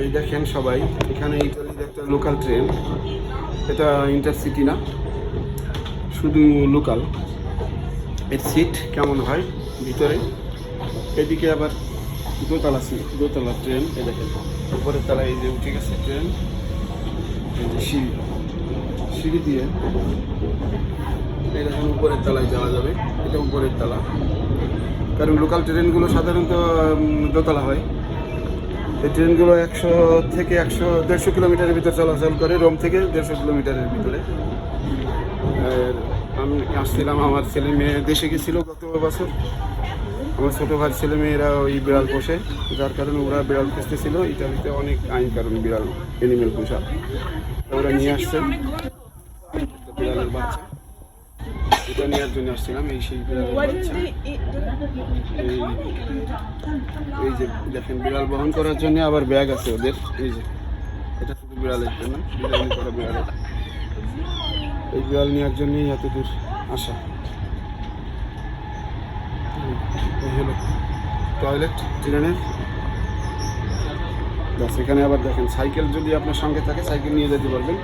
এই দেখেন সবাই, এখানে ইটালির একটা লোকাল ট্রেন এটা ইন্টারসিটি না, শুধু লোকাল এর সিট কেমন হয় ভিতরে? এদিকে আবার দোতলা সিট দোতলা ট্রেন এ দেখেন। উপরের তলায় এই যে উঠে গেছে ট্রেন এই যে সিঁড়ি সিঁড়ি দিয়ে দেখেন উপরের তলায় যাওয়া যাবে। এটা উপরের তলা। কারণ লোকাল ট্রেনগুলো সাধারণত দোতলা হয়। এই ট্রেনগুলো একশো থেকে একশো, দেড়শো কিলোমিটারের ভিতরে চলাচল করে, রোম থেকে দেড়শো কিলোমিটারের ভিতরে। আমি আসছিলাম, আমার ছেলে মেয়ে দেশে গেছিল গত বছর। আমার ছোটো ভাই ছেলে মেয়েরা ওই বিড়াল পোষে, যার কারণে ওরা বিড়াল পুষতেছিল ইটালিতে অনেক আইন কারণ বিড়াল এনিমেল পোষা। ওরা নিয়ে আসছেন বিড়ালের বাচ্চা। এটা নেওয়ার জন্য আসছিলাম এই সেই বিড়ালের বাচ্চা. এই যে দেখেন বিড়াল বহন করার জন্য আবার ব্যাগ আছে ওদের। এই যে এটা শুধু বিড়ালের জন্য বিড়াল করা বিড়ালের। এই বিড়াল নেওয়ার জন্যই এত দূর আসা। এই হলো টয়লেট ট্রেনের। বাস এখানে আবার দেখেন সাইকেল যদি আপনার সঙ্গে থাকে সাইকেল নিয়ে যেতে পারবেন।